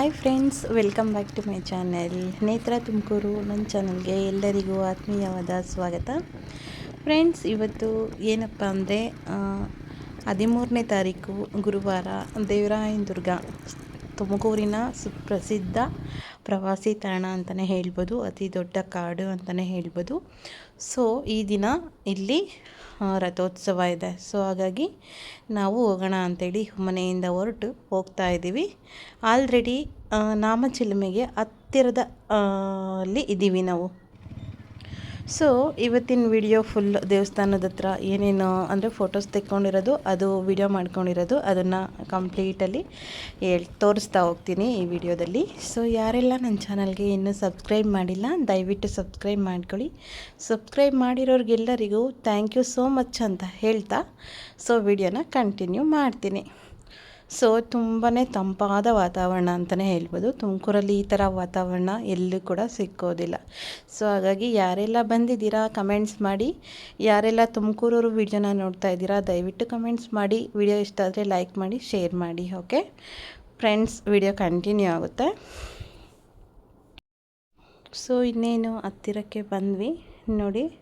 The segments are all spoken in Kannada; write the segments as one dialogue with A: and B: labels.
A: Hi friends welcome back to my channel Netra Tumakuru ನನ್ನ ಚಾನಲ್ಗೆ ಎಲ್ಲರಿಗೂ ಆತ್ಮೀಯವಾದ ಸ್ವಾಗತ. ಫ್ರೆಂಡ್ಸ್ ಇವತ್ತು ಏನಪ್ಪ ಅಂದರೆ ಹದಿಮೂರನೇ ತಾರೀಕು ಗುರುವಾರ ದೇವರಾಯನ ದುರ್ಗ, ತುಮಕೂರಿನ ಸುಪ್ರಸಿದ್ಧ ಪ್ರವಾಸಿ ತಾಣ ಅಂತಲೇ ಹೇಳ್ಬೋದು, ಅತಿ ದೊಡ್ಡ ಕಾಡು ಅಂತಲೇ ಹೇಳ್ಬೋದು. ಸೊ ಈ ದಿನ ಇಲ್ಲಿ ರಥೋತ್ಸವ ಇದೆ. ಸೊ ಹಾಗಾಗಿ ನಾವು ಹೋಗೋಣ ಅಂತೇಳಿ ಮನೆಯಿಂದ ಹೊರಟು ಹೋಗ್ತಾ ಇದ್ದೀವಿ. ಆಲ್ರೆಡಿ ನಾಮಚಿಲುಮೆಗೆ ಹತ್ತಿರದ ಅಲ್ಲಿ ಇದ್ದೀವಿ ನಾವು. ಸೊ ಇವತ್ತಿನ ವಿಡಿಯೋ ಫುಲ್ ದೇವಸ್ಥಾನದ ಹತ್ರ ಏನೇನು ಅಂದರೆ ಫೋಟೋಸ್ ತೆಕ್ಕೊಂಡಿರೋದು, ಅದು ವಿಡಿಯೋ ಮಾಡ್ಕೊಂಡಿರೋದು, ಅದನ್ನು ಕಂಪ್ಲೀಟಲ್ಲಿ ಹೇಳಿ, ತೋರಿಸ್ತಾ ಹೋಗ್ತೀನಿ ಈ ವಿಡಿಯೋದಲ್ಲಿ ಸೊ ಯಾರೆಲ್ಲ ನನ್ನ ಚಾನಲ್ಗೆ ಇನ್ನೂ ಸಬ್ಸ್ಕ್ರೈಬ್ ಮಾಡಿಲ್ಲ, ದಯವಿಟ್ಟು ಸಬ್ಸ್ಕ್ರೈಬ್ ಮಾಡ್ಕೊಳ್ಳಿ. ಸಬ್ಸ್ಕ್ರೈಬ್ ಮಾಡಿರೋರಿಗೆಲ್ಲರಿಗೂ ಥ್ಯಾಂಕ್ ಯು ಸೋ ಮಚ್ ಅಂತ ಹೇಳ್ತಾ ಸೊ ವಿಡಿಯೋನ ಕಂಟಿನ್ಯೂ ಮಾಡ್ತೀನಿ. ಸೊ ತುಂಬಾ ತಂಪಾದ ವಾತಾವರಣ ಅಂತಲೇ ಹೇಳ್ಬೋದು. ತುಮಕೂರಲ್ಲಿ ಈ ಥರ ವಾತಾವರಣ ಎಲ್ಲೂ ಕೂಡ ಸಿಕ್ಕೋದಿಲ್ಲ. ಸೊ, ಹಾಗಾಗಿ ಯಾರೆಲ್ಲ ಬಂದಿದ್ದೀರಾ, ಕಮೆಂಟ್ಸ್ ಮಾಡಿ. ಯಾರೆಲ್ಲ ತುಮಕೂರವರು ವಿಡಿಯೋನ ನೋಡ್ತಾ ಇದ್ದೀರಾ, ದಯವಿಟ್ಟು ಕಮೆಂಟ್ಸ್ ಮಾಡಿ. ವಿಡಿಯೋ ಇಷ್ಟ ಆದರೆ ಲೈಕ್ ಮಾಡಿ, ಶೇರ್ ಮಾಡಿ, ಓಕೆ? ಫ್ರೆಂಡ್ಸ್, ವಿಡಿಯೋ ಕಂಟಿನ್ಯೂ ಆಗುತ್ತೆ. ಸೊ, ಇನ್ನೇನು ಹತ್ತಿರಕ್ಕೆ ಬಂದ್ವಿ. ನೋಡಿ,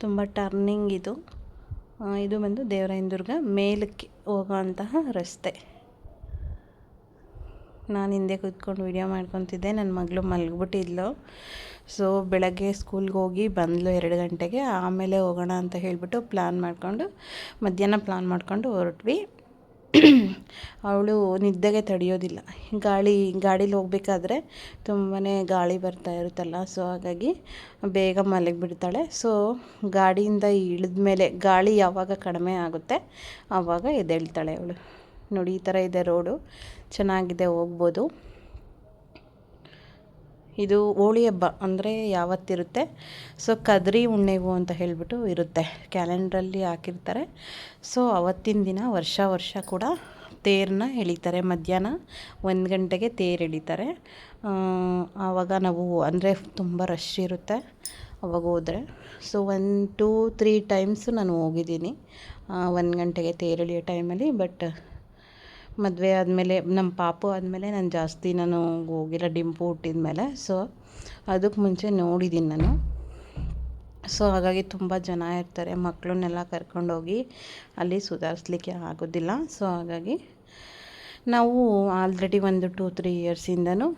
A: ತುಂಬ ಟರ್ನಿಂಗ್ ಇದು. ಇದು ಬಂದು ದೇವರಾಯನ ದುರ್ಗ ಮೇಲಕ್ಕೆ ಹೋಗೋಂತಹ ರಸ್ತೆ. ನಾನು ಹಿಂದೆ ಕೂತ್ಕೊಂಡು ವಿಡಿಯೋ ಮಾಡ್ಕೊತಿದ್ದೆ ನನ್ನ ಮಗಳು ಮಲಗ್ಬಿಟ್ಟಿದ್ಲು. ಸೊ ಬೆಳಗ್ಗೆ ಸ್ಕೂಲ್ಗೆ ಹೋಗಿ ಬಂದಳು ಎರಡು ಗಂಟೆಗೆ. ಆಮೇಲೆ ಹೋಗೋಣ ಅಂತ ಹೇಳಿಬಿಟ್ಟು ಪ್ಲ್ಯಾನ್ ಮಾಡಿಕೊಂಡು, ಮಧ್ಯಾಹ್ನ ಪ್ಲ್ಯಾನ್ ಮಾಡಿಕೊಂಡು ಹೊರಟ್ವಿ. ಅವಳು ನಿದ್ದೆಗೆ ತಡೆಯೋದಿಲ್ಲ. ಗಾಳಿ, ಗಾಡೀಲಿ ಹೋಗಬೇಕಾದ್ರೆ ತುಂಬಾ ಗಾಳಿ ಬರ್ತಾ ಇರುತ್ತಲ್ಲ ಸೊ ಹಾಗಾಗಿ ಬೇಗ ಮಲಗಿಬಿಡ್ತಾಳೆ. ಸೊ ಗಾಡಿಯಿಂದ ಇಳಿದ ಮೇಲೆ ಗಾಳಿ ಯಾವಾಗ ಕಡಿಮೆ ಆಗುತ್ತೆ ಆವಾಗ ಎದ್ದೇಳ್ತಾಳೆ ಅವಳು. ನೋಡಿ, ಈ ಥರ ಇದೆ ರೋಡು. ಚೆನ್ನಾಗಿದೆ, ಹೋಗ್ಬೋದು. ಇದು ಹೋಳಿ ಹಬ್ಬ, ಅಂದರೆ ಯಾವತ್ತಿರುತ್ತೆ? ಸೊ, ಕದ್ರಿ ಹುಣ್ಣಿಮೆ ಅಂತ ಹೇಳಿಬಿಟ್ಟು ಇರುತ್ತೆ. ಕ್ಯಾಲೆಂಡ್ರಲ್ಲಿ ಹಾಕಿರ್ತಾರೆ. ಸೊ, ಅವತ್ತಿನ ದಿನ ವರ್ಷ ವರ್ಷ ಕೂಡ ತೇರನ್ನ ಎಳಿತಾರೆ. ಮಧ್ಯಾಹ್ನ ಒಂದು ಗಂಟೆಗೆ ತೇರು ಎಳಿತಾರೆ. ಆವಾಗ ನಾವು, ಅಂದರೆ ತುಂಬ ರಶ್ ಇರುತ್ತೆ ಅವಾಗ ಹೋದರೆ. So one two three times ನಾನು ಹೋಗಿದ್ದೀನಿ. ಒಂದು ಗಂಟೆಗೆ ತೇರು ಎಳೆಯೋ ಟೈಮಲ್ಲಿ ಬಟ್ ಮದುವೆ ಆದಮೇಲೆ ನಮ್ಮ ಪಾಪು ಆದಮೇಲೆ ನಾನು ಜಾಸ್ತಿ ನಾನು ಹೋಗಿಲ್ಲ, ಡಿಂಪು ಹುಟ್ಟಿದ ಮೇಲೆ. ಸೊ ಅದಕ್ಕೆ ಮುಂಚೆ ನೋಡಿದ್ದೀನಿ ನಾನು. ಸೊ ಹಾಗಾಗಿ ತುಂಬ ಜನ ಇರ್ತಾರೆ ಮಕ್ಕಳನ್ನೆಲ್ಲ ಕರ್ಕೊಂಡೋಗಿ ಅಲ್ಲಿ ಸುಧಾರಿಸ್ಲಿಕ್ಕೆ ಆಗೋದಿಲ್ಲ. ಸೊ ಹಾಗಾಗಿ ನಾವು ಆಲ್ರೆಡಿ ಒಂದು ಟೂ ತ್ರೀ ಇಯರ್ಸಿಂದನೂ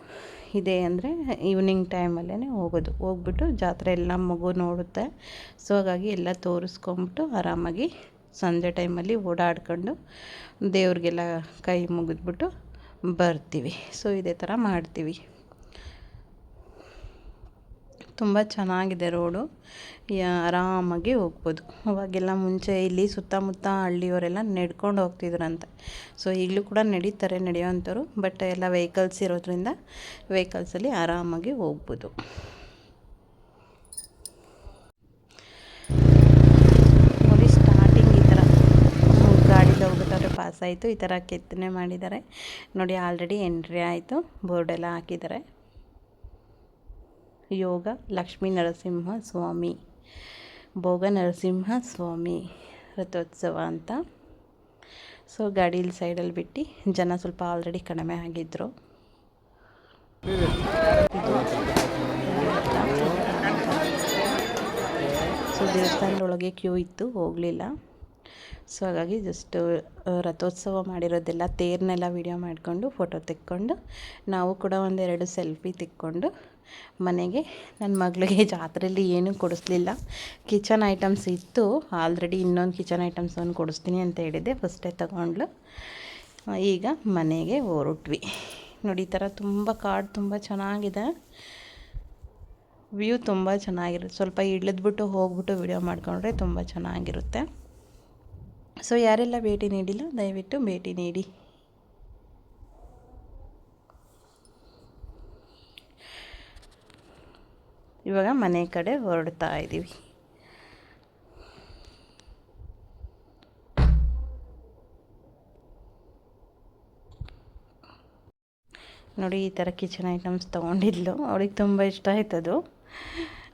A: ಇದೆ ಅಂದರೆ ಈವ್ನಿಂಗ್ ಟೈಮಲ್ಲೇ ಹೋಗೋದು. ಹೋಗ್ಬಿಟ್ಟು ಜಾತ್ರೆ ಎಲ್ಲ ಮಗು ನೋಡುತ್ತೆ. ಸೊ ಹಾಗಾಗಿ ಎಲ್ಲ ತೋರಿಸ್ಕೊಂಬಿಟ್ಟು ಆರಾಮಾಗಿ ಸಂಜೆ ಟೈಮಲ್ಲಿ ಓಡಾಡ್ಕೊಂಡು ದೇವ್ರಿಗೆಲ್ಲ ಕೈ ಮುಗಿದ್ಬಿಟ್ಟು ಬರ್ತೀವಿ. ಸೊ ಇದೇ ಥರ ಮಾಡ್ತೀವಿ. ತುಂಬ ಚೆನ್ನಾಗಿದೆ ರೋಡು. ಆರಾಮಾಗಿ ಹೋಗ್ಬೋದು. ಅವಾಗೆಲ್ಲ ಮುಂಚೆ ಇಲ್ಲಿ ಸುತ್ತಮುತ್ತ ಹಳ್ಳಿಯವರೆಲ್ಲ ನಡ್ಕೊಂಡು ಹೋಗ್ತಿದ್ರಂತೆ. ಸೊ ಈಗಲೂ ಕೂಡ ನಡೀತಾರೆ ನಡೆಯೋವಂಥವ್ರು ಬಟ್ ಎಲ್ಲ ವೆಹಿಕಲ್ಸ್ ಇರೋದ್ರಿಂದ ವೆಹಿಕಲ್ಸಲ್ಲಿ ಆರಾಮಾಗಿ ಹೋಗ್ಬೋದು. ಪಾಸ್ ಆಯಿತು, ಈ ಥರ ಕೆತ್ತನೆ ಮಾಡಿದ್ದಾರೆ. ನೋಡಿ, ಆಲ್ರೆಡಿ ಎಂಟ್ರಿ ಆಯಿತು ಬೋರ್ಡೆಲ್ಲ ಹಾಕಿದ್ದಾರೆ. ಯೋಗ ಲಕ್ಷ್ಮೀ ನರಸಿಂಹ ಸ್ವಾಮಿ, ಭೋಗ ನರಸಿಂಹ ಸ್ವಾಮಿ ರಥೋತ್ಸವ ಅಂತ. ಸೊ ಗಾಡೀಲಿ ಸೈಡಲ್ಲಿ ಬಿಟ್ಟು ಜನ ಸ್ವಲ್ಪ ಆಲ್ರೆಡಿ ಕಡಿಮೆ ಆಗಿದ್ದರು ಸೊ, ದೇವಸ್ಥಾನದೊಳಗೆ ಕ್ಯೂ ಇತ್ತು, ಹೋಗಲಿಲ್ಲ. ಸೊ ಹಾಗಾಗಿ ಜಸ್ಟ್ ರಥೋತ್ಸವ ಮಾಡಿರೋದೆಲ್ಲ ತೇರನ್ನೆಲ್ಲ ವೀಡಿಯೋ ಮಾಡಿಕೊಂಡು ಫೋಟೋ ತೆಕ್ಕೊಂಡು, ನಾವು ಕೂಡ ಒಂದೆರಡು ಸೆಲ್ಫಿ ತೆಕ್ಕೊಂಡು ಮನೆಗೆ. ನನ್ನ ಮಗಳಿಗೆ ಜಾತ್ರೆಯಲ್ಲಿ ಏನೂ ಕೊಡಿಸ್ಲಿಲ್ಲ. ಕಿಚನ್ ಐಟಮ್ಸ್ ಇತ್ತು. ಆಲ್ರೆಡಿ ಇನ್ನೊಂದು ಕಿಚನ್ ಐಟಮ್ಸ್ ಒಂದು ಕೊಡಿಸ್ತೀನಿ ಅಂತ ಹೇಳಿದ್ದೆ. ಫಸ್ಟೇ ತಗೊಂಡ್ಲು. ಈಗ ಮನೆಗೆ ಹೊರಟ್ವಿ. ನೋಡಿ, ಈ ಥರ ತುಂಬ ಕಾಡು ತುಂಬ ಚೆನ್ನಾಗಿದೆ. ವ್ಯೂ ತುಂಬ ಚೆನ್ನಾಗಿರುತ್ತೆ. ಸ್ವಲ್ಪ ಇಳಿದ್ಬಿಟ್ಟು ಹೋಗ್ಬಿಟ್ಟು ವಿಡಿಯೋ ಮಾಡ್ಕೊಂಡ್ರೆ ತುಂಬ ಚೆನ್ನಾಗಿರುತ್ತೆ. ಸೊ ಯಾರೆಲ್ಲ ಭೇಟಿ ನೀಡಿಲ್ಲ, ದಯವಿಟ್ಟು ಭೇಟಿ ನೀಡಿ. ಇವಾಗ ಮನೆ ಕಡೆ ಹೊರಡ್ತಾ ಇದ್ದೀವಿ. ನೋಡಿ, ಈ ಥರ ಕಿಚನ್ ಐಟಮ್ಸ್ ತೊಗೊಂಡಿದ್ಲು. ಅವಳಿಗೆ ತುಂಬ ಇಷ್ಟ ಆಯ್ತದು.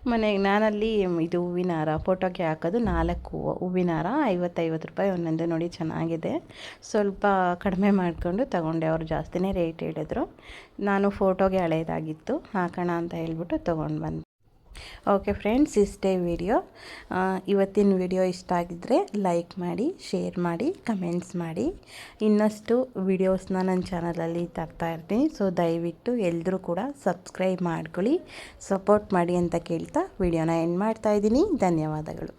A: ಮನೆಗೆ ನಾನಲ್ಲಿ ಇದು ಹೂವಿನ ಹಾರ ಫೋಟೋಗೆ ಹಾಕೋದು ನಾಲ್ಕು ಹೂವಿನ ಹಾರ ಐವತ್ತೈವತ್ತು ರೂಪಾಯಿ ಒಂದೊಂದು ನೋಡಿ ಚೆನ್ನಾಗಿದೆ. ಸ್ವಲ್ಪ ಕಡಿಮೆ ಮಾಡಿಕೊಂಡು ತಗೊಂಡೆ, ಅವ್ರು ಜಾಸ್ತಿನೇ ರೇಟ್ ಹೇಳಿದ್ರು. ನಾನು ಫೋಟೋಗೆ ಹಳೇದಾಗಿತ್ತು, ಹಾಕೋಣ ಅಂತ ಹೇಳ್ಬಿಟ್ಟು ತೊಗೊಂಡು ಬಂದೆ. ಓಕೆ ಫ್ರೆಂಡ್ಸ್ ಇಷ್ಟೇ ವಿಡಿಯೋ ಇವತ್ತಿನ ವಿಡಿಯೋ ಇಷ್ಟ ಆಗಿದ್ದರೆ ಲೈಕ್ ಮಾಡಿ ಶೇರ್ ಮಾಡಿ ಕಮೆಂಟ್ಸ್ ಮಾಡಿ. ಇನ್ನಷ್ಟು ವಿಡಿಯೋಸ್ನ ನನ್ನ ಚಾನಲಲ್ಲಿ ತರ್ತಾ ಇರ್ತೀನಿ. ಸೊ ದಯವಿಟ್ಟು ಎಲ್ಲರೂ ಕೂಡ ಸಬ್ಸ್ಕ್ರೈಬ್ ಮಾಡ್ಕೊಳ್ಳಿ. ಸಪೋರ್ಟ್ ಮಾಡಿ ಅಂತ ಕೇಳ್ತಾ ವಿಡಿಯೋನ ಎಂಡ್ ಮಾಡ್ತಾಯಿದ್ದೀನಿ ಧನ್ಯವಾದಗಳು.